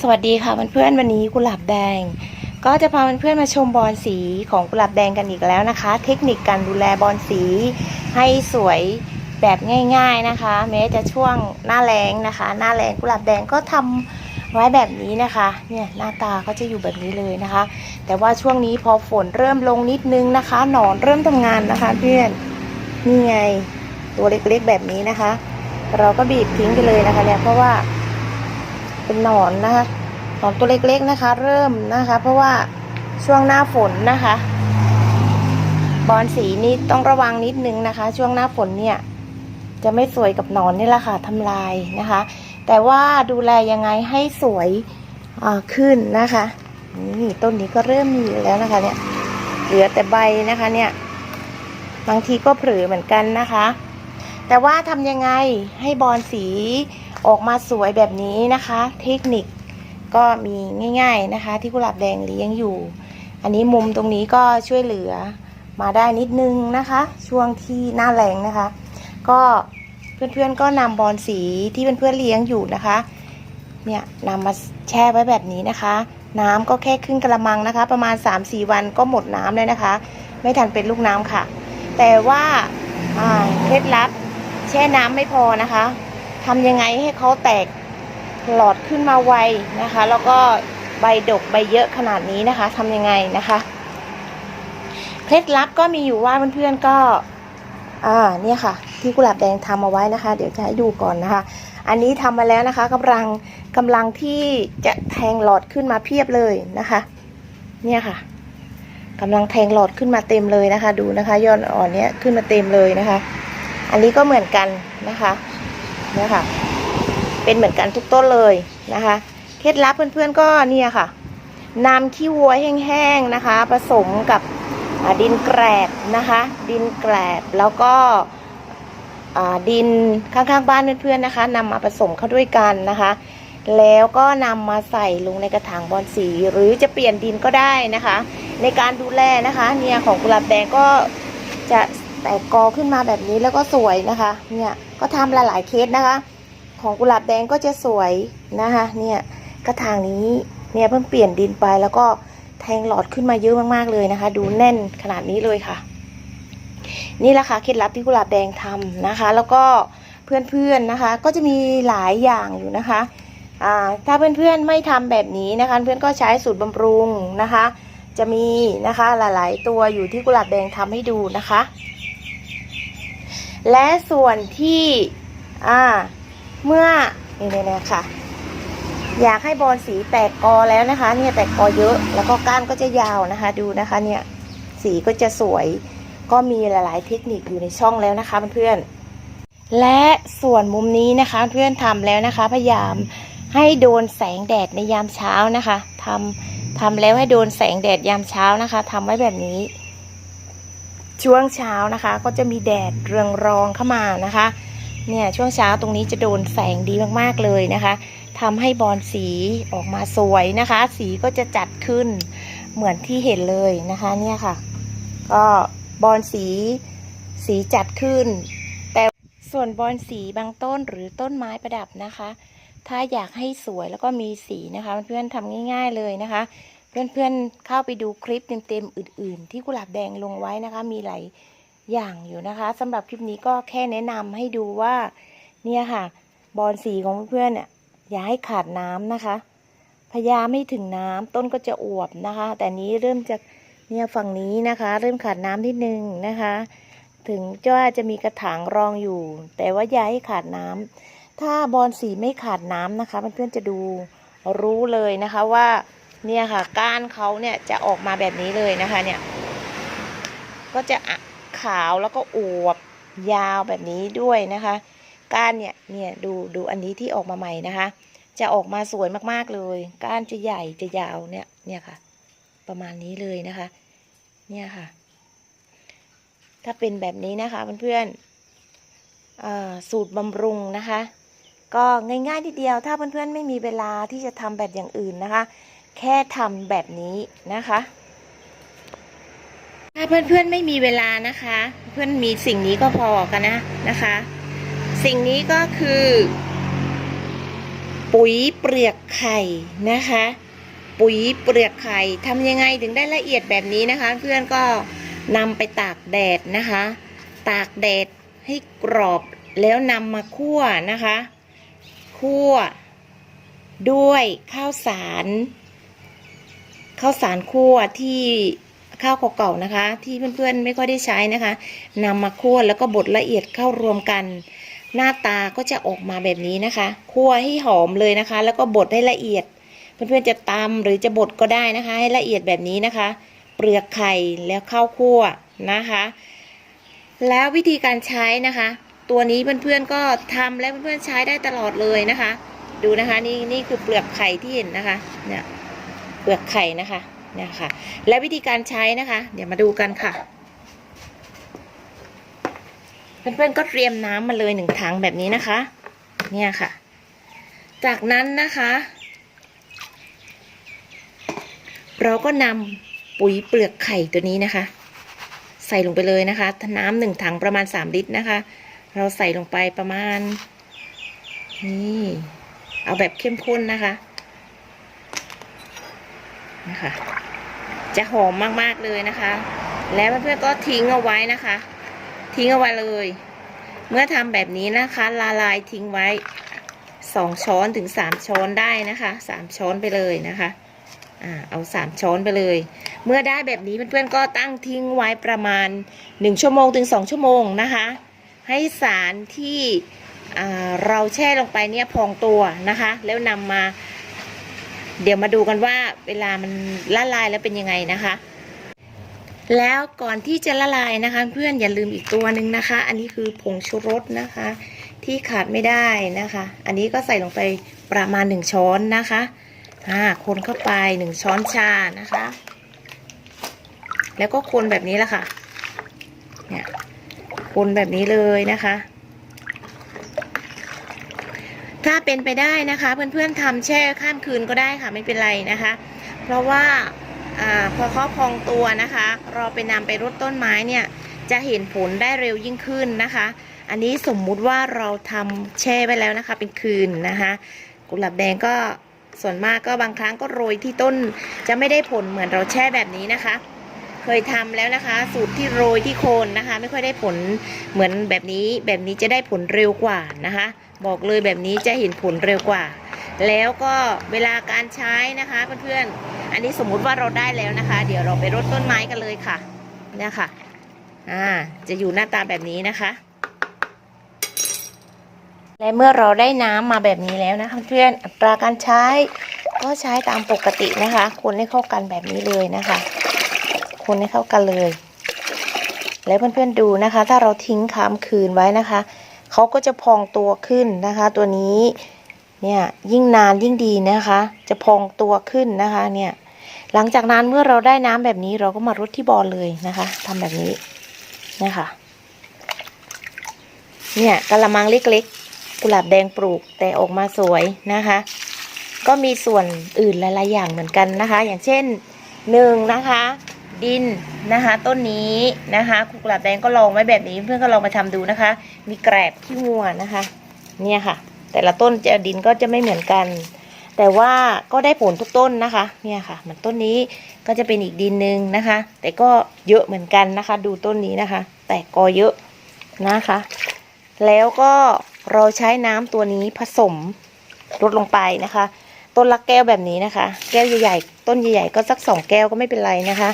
สวัสดีค่ะเพื่อนๆวันนี้กุหลาบแดง ก็จะพาเพื่อนๆมาชมบอลสีของกุหลาบแดงกันอีกแล้วนะคะ เทคนิคการดูแลบอลสีให้สวยแบบง่าย ๆนะคะ แม้จะช่วงหน้าแรงนะคะ หน้าแรงกุหลาบแดงก็ทำไว้แบบนี้นะคะเนี่ยหน้าตาก็จะอยู่แบบนี้เลยนะคะ แต่ว่าช่วงนี้พอฝนเริ่มลงนิดนึงนะคะ หนอนเริ่มทำงานนะคะเพื่อนนี่ไงตัวเล็กๆแบบนี้นะคะ เราก็บีบทิ้งไปเลยนะคะเนี่ยเพราะว่า เป็นหนอนนะคะหนอนตัวเล็กๆนะคะ เริ่มนะคะ เพราะว่าช่วงหน้าฝนนะคะ บอลสีนี้ต้องระวังนิดนึงนะคะ ช่วงหน้าฝนเนี่ย จะไม่สวยกับหนอนนี่แหละค่ะทำลายนะคะ แต่ว่าดูแลยังไงให้สวยขึ้นนะคะนี่ต้นนี้ก็เริ่มมีแล้วนะคะ เนี่ย เหลือแต่ใบนะคะเนี่ย บางทีก็เผลอเหมือนกันนะคะ แต่ว่าทำยังไงให้บอลสี ออกมาสวยแบบนี้นะคะ เทคนิคก็มีง่าย ๆนะคะ ที่กุหลาบแดงเลี้ยงอยู่ อันนี้มุมตรงนี้ก็ช่วยเหลือมาได้นิดนึงนะคะ ช่วงที่หน้าแรงนะคะ ก็เพื่อนๆก็นำบอลสีที่เพื่อนๆเลี้ยงอยู่นะคะ เนี่ยนำมาแช่ไว้แบบนี้นะคะ น้ำก็แค่ครึ่งกระมังนะคะ ประมาณ 3-4 วันก็หมดน้ำเลยนะคะ ไม่ทันเป็นลูกน้ำค่ะ แต่ว่าอ่าเคล็ดลับแช่น้ำไม่พอนะคะ ทำยังไงให้เขาแตกหลอดขึ้นมาไวนะคะ แล้วก็ใบดกใบเยอะขนาดนี้นะคะทำยังไงนะคะเคล็ดลับก็มีอยู่ว่าเพื่อนๆก็อ่าเนี่ยค่ะ ที่กุหลาบแดงทำเอาไว้นะคะ เดี๋ยวจะให้ดูก่อนนะคะ อันนี้ทำมาแล้วนะคะกำลังกำลังที่จะแทงหลอดขึ้นมาเพียบเลยนะคะ เนี่ยค่ะกำลังแทงหลอดขึ้นมาเต็มเลยนะคะ ดูนะคะยอดอ่อนเนี้ยขึ้นมาเต็มเลยนะคะ อันนี้ก็เหมือนกันนะคะ เนี่ยค่ะ เป็นเหมือนกันทุกต้นเลยนะคะ เคล็ดลับเพื่อนๆก็เนี่ยค่ะนำขี้วัวแห้งๆนะคะ ผสมกับดินแกรบนะคะ ดินแกรบแล้วก็ดินข้างๆบ้านเพื่อนๆนะคะนำมาผสมเข้าด้วยกันนะคะ แล้วก็นำมาใส่ลงในกระถางบอนสี หรือจะเปลี่ยนดินก็ได้นะคะ ในการดูแลนะคะเนี่ยของกุหลาบแดงก็จะ แตกกอขึ้นมาแบบนี้แล้วก็สวยนะคะ เนี่ยก็ทำหลายๆเคสนะคะ ของกุหลาบแดงก็จะสวยนะคะ เนี่ยกระถางนี้เนี่ยเพิ่งเปลี่ยนดินไปแล้วก็แทงหลอดขึ้นมาเยอะมากๆเลยนะคะ ดูแน่นขนาดนี้เลยค่ะ นี่แหละค่ะเคล็ดลับที่กุหลาบแดงทำนะคะ แล้วก็เพื่อนๆนะคะ ก็จะมีหลายอย่างอยู่นะคะถ้าเพื่อนๆไม่ทำแบบนี้นะคะ เพื่อนก็ใช้สูตรบำรุงนะคะ จะมีนะคะหลายๆ ตัวอยู่ที่กุหลาบแดงทำให้ดูนะคะ และส่วนที่อ่าเมื่อนี่เนี่ยค่ะอยากให้บอลสีแตกกอแล้วนะคะ เนี่ยแตกกอเยอะแล้วก็ก้านก็จะยาวนะคะ ดูนะคะเนี่ยสีก็จะสวย ก็มีหลาย ๆ เทคนิคอยู่ในช่องแล้วนะคะเพื่อนๆและส่วนมุมนี้นะคะเพื่อนทำแล้วนะคะ พยายามให้โดนแสงแดดในยามเช้านะคะทำทำแล้วให้โดนแสงแดดยามเช้านะคะทำไว้แบบนี้ ช่วงเช้านะคะ ก็จะมีแดดเรืองรองเข้ามานะคะ เนี่ยช่วงเช้าตรงนี้จะโดนแสงดีมากๆเลยนะคะทำให้บอลสีออกมาสวยนะคะ สีก็จะจัดขึ้นเหมือนที่เห็นเลยนะคะ เนี่ยค่ะ ก็บอลสีสีจัดขึ้น แต่ส่วนบอลสีบางต้นหรือต้นไม้ประดับนะคะ ถ้าอยากให้สวยแล้วก็มีสีนะคะเพื่อนๆทำง่าย ๆเลยนะคะ เพื่อนๆเข้าไปดูคลิปเต็มๆอื่น ๆ ที่กุหลาบแดงลงไว้นะคะ มีหลายอย่างอยู่นะคะสำหรับคลิปนี้ก็แค่แนะนำให้ดูว่า เนี่ยค่ะบอลสีของเพื่อนๆเนี่ยอย่าให้ขาดน้ำนะคะ พยายามไม่ถึงน้ำต้นก็จะอวบนะคะ แต่นี้เริ่มจากเนี่ยฝั่งนี้นะคะ เริ่มขาดน้ำนิดนึงนะคะ ถึงจะว่าจะมีกระถางรองอยู่ แต่ว่าอย่าให้ขาดน้ำถ้าบอลสีไม่ขาดน้ำนะคะเพื่อนๆจะดูรู้เลยนะคะว่า เนี่ยค่ะ ก้านเขาเนี่ยจะออกมาแบบนี้เลยนะคะ เนี่ย ก็จะขาวแล้วก็อวบยาวแบบนี้ด้วยนะคะ ก้านเนี่ยเนี่ยดูดูอันนี้ที่ออกมาใหม่นะคะ จะออกมาสวยมากๆเลย ก้านจะใหญ่จะยาวเนี่ยเนี่ยค่ะ ประมาณนี้เลยนะคะ เนี่ยค่ะ ถ้าเป็นแบบนี้นะคะเพื่อนๆสูตรบำรุงนะคะ ก็ง่ายๆทีเดียวถ้าเพื่อนๆไม่มีเวลาที่จะทำแบบอย่างอื่นนะคะ แค่ทำแบบนี้นะคะ ถ้าเพื่อนๆไม่มีเวลานะคะ เพื่อนมีสิ่งนี้ก็พอกันนะนะคะ สิ่งนี้ก็คือ ปุ๋ยเปลือกไข่นะคะ ปุ๋ยเปลือกไข่ทำยังไงถึงได้ละเอียดแบบนี้นะคะ เพื่อนก็นำไปตากแดดนะคะ ตากแดดให้กรอบแล้วนำมาคั่วนะคะ คั่วด้วยข้าวสาร ข้าวสารคั่วที่ข้าวเก่าๆนะคะ ที่เพื่อนๆไม่ค่อยได้ใช้นะคะนำมาคั่วแล้วก็บดละเอียดเข้ารวมกัน หน้าตาก็จะออกมาแบบนี้นะคะคั่วให้หอมเลยนะคะ แล้วก็บดให้ละเอียด เพื่อนๆจะตำหรือจะบดก็ได้นะคะ ให้ละเอียดแบบนี้นะคะ เปลือกไข่แล้วข้าวคั่วนะคะ แล้ววิธีการใช้นะคะ ตัวนี้เพื่อนๆก็ทำและเพื่อนๆใช้ได้ตลอดเลยนะคะ ดูนะคะนี่นี่คือเปลือกไข่ที่เห็นนะคะเนี่ย เปลือกไข่นะคะเนี่ยค่ะ และวิธีการใช้นะคะ เดี๋ยวมาดูกันค่ะ เพื่อนๆก็เตรียมน้ำมาเลยหนึ่งถังแบบนี้นะคะ เนี่ยค่ะ จากนั้นนะคะ เราก็นำปุ๋ยเปลือกไข่ตัวนี้นะคะ ใส่ลงไปเลยนะคะน้ำหนึ่งถังประมาณสามลิตรนะคะ เราใส่ลงไปประมาณนี่เอาแบบเข้มข้นนะคะ นะคะ จะหอมมากๆเลยนะคะ แล้วเพื่อนๆก็ทิ้งเอาไว้นะคะ ทิ้งเอาไว้เลย เมื่อทำแบบนี้นะคะละลายทิ้งไว้สองช้อนถึงสามช้อนได้นะคะสามช้อนไปเลยนะคะอ่าเอาสามช้อนไปเลย เมื่อได้แบบนี้เพื่อนๆก็ตั้งทิ้งไว้ประมาณหนึ่งชั่วโมงถึงสองชั่วโมงนะคะ ให้สารที่เราแช่ลงไปเนี่ยพองตัวนะคะ แล้วนำมา เดี๋ยวมาดูกันว่าเวลามันละลายแล้วเป็นยังไงนะคะ แล้วก่อนที่จะละลายนะคะ เพื่อนอย่าลืมอีกตัวหนึ่งนะคะ อันนี้คือผงชูรสนะคะ ที่ขาดไม่ได้นะคะ อันนี้ก็ใส่ลงไปประมาณหนึ่งช้อนนะคะอ่าคนเข้าไปหนึ่งช้อนชานะคะ แล้วก็คนแบบนี้แหละค่ะเนี่ยคนแบบนี้เลยนะคะ ถ้า เป็นไปได้นะคะ เพื่อนๆทำแช่ข้ามคืนก็ได้ค่ะไม่เป็นไรนะคะ เพราะว่าอพอเขาพองตัวนะคะเราไปนำไปรดต้นไม้เนี่ยจะเห็นผลได้เร็วยิ่งขึ้นนะคะ อันนี้สมมุติว่าเราทำแช่ไว้แล้วนะคะ เป็นคืนนะคะกุหลาบแดงก็ส่วนมากก็บางครั้งก็โรยที่ต้นจะไม่ได้ผลเหมือนเราแช่แบบนี้นะคะ เคยทำแล้วนะคะ สูตรที่โรยที่โคนนะคะ ไม่ค่อยได้ผลเหมือนแบบนี้แบบนี้จะได้ผลเร็วกว่านะคะ บอกเลยแบบนี้จะเห็นผลเร็วกว่า แล้วก็เวลาการใช้นะคะเพื่อนๆอันนี้สมมุติว่าเราได้แล้วนะคะ เดี๋ยวเราไปรดต้นไม้กันเลยค่ะเนี่ยค่ะอ่าจะอยู่หน้าตาแบบนี้นะคะ และเมื่อเราได้น้ำมาแบบนี้แล้วนะคะเพื่อนอัตราการใช้ก็ใช้ตามปกตินะคะ คนให้เข้ากันแบบนี้เลยนะคะ คนให้เข้ากันเลย แล้วเพื่อนๆดูนะคะ ถ้าเราทิ้งค้างคืนไว้นะคะเขาก็จะพองตัวขึ้นนะคะ ตัวนี้เนี่ยยิ่งนานยิ่งดีนะคะ จะพองตัวขึ้นนะคะเนี่ยหลังจากนั้นเมื่อเราได้น้ำแบบนี้เราก็มารดที่บอลเลยนะคะทำแบบนี้นะคะเนี่ยกะละมังเล็กๆ กุหลาบแดงปลูกแต่ออกมาสวยนะคะ ก็มีส่วนอื่นหลายๆอย่างเหมือนกันนะคะ อย่างเช่นหนึ่งนะคะ ดินนะคะ ต้นนี้นะคะกุหลาบแดงก็ลองไว้แบบนี้เพื่อนก็ลองมาทำดูนะคะ มีแกรบขี้งัวนะคะ เนี่ยค่ะ แต่ละต้นจะดินก็จะไม่เหมือนกัน แต่ว่าก็ได้ผลทุกต้นนะคะ เนี่ยค่ะเหมือนต้นนี้ก็จะเป็นอีกดินหนึ่งนะคะ แต่ก็เยอะเหมือนกันนะคะ ดูต้นนี้นะคะ แตกกอเยอะนะคะ แล้วก็เราใช้น้ำตัวนี้ผสมลดลงไปนะคะ ต้นละแก้วแบบนี้นะคะ แก้วใหญ่ๆต้นใหญ่ๆก็สักสองแก้วก็ไม่เป็นไรนะคะ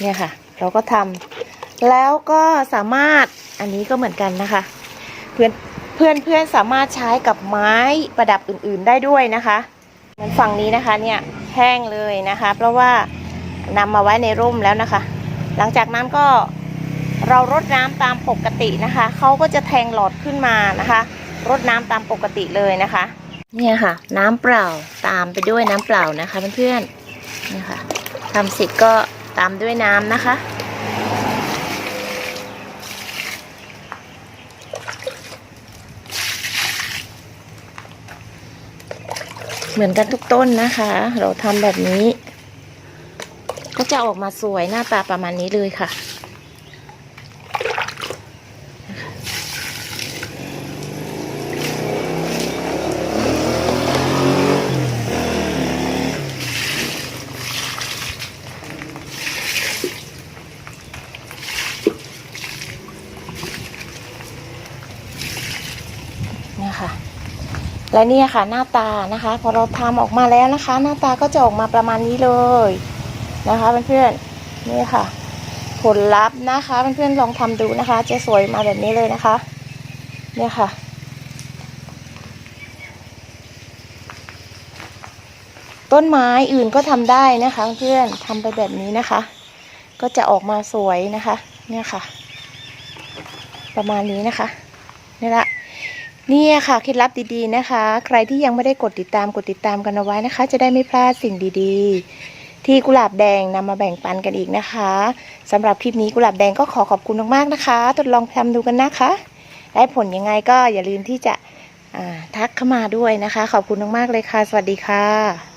เนี่ยค่ะ เราก็ทำแล้วก็สามารถอันนี้ก็เหมือนกันนะคะ เพื่อนเพื่อนเพื่อนสามารถใช้กับไม้ประดับอื่น ๆได้ด้วยนะคะเหมือนฝั่งนี้นะคะเนี่ยแห้งเลยนะคะ เพราะว่านำมาไว้ในร่มแล้วนะคะ หลังจากนั้นก็เรารดน้ำตามปกตินะคะเขาก็จะแทงหลอดขึ้นมานะคะรดน้ำตามปกติเลยนะคะ เนี่ยค่ะ น้ำเปล่าตามไปด้วยน้ำเปล่านะคะเพื่อนๆเนี่ยค่ะทำเสร็จก็ ตามด้วยน้ำนะคะ เหมือนกันทุกต้นนะคะ เราทำแบบนี้ ก็จะออกมาสวยหน้าตาประมาณนี้เลยค่ะ และนี่ค่ะหน้าตานะคะ พอเราทำออกมาแล้วนะคะ หน้าตาก็จะออกมาประมาณนี้เลยนะคะเพื่อนๆนี่ค่ะ ผลลัพธ์นะคะเพื่อนๆลองทำดูนะคะ จะสวยมาแบบนี้เลยนะคะ เนี่ยค่ะต้นไม้อื่นก็ทำได้นะคะเพื่อนทำไปแบบนี้นะคะ ก็จะออกมาสวยนะคะ เนี่ยค่ะ ประมาณนี้นะคะนี่ละ นี่ค่ะเคล็ดลับดีๆนะคะ ใครที่ยังไม่ได้กดติดตามกดติดตามกันเอาไว้นะคะ จะได้ไม่พลาดสิ่งดีๆ ที่กุหลาบแดงนำมาแบ่งปันกันอีกนะคะสำหรับคลิปนี้กุหลาบแดงก็ขอขอบคุณมากๆนะคะ ทดลองทำดูกันนะคะ ได้ผลยังไงก็อย่าลืมที่จะทักเข้ามาด้วยนะคะ ขอบคุณมากๆเลยค่ะ สวัสดีค่ะ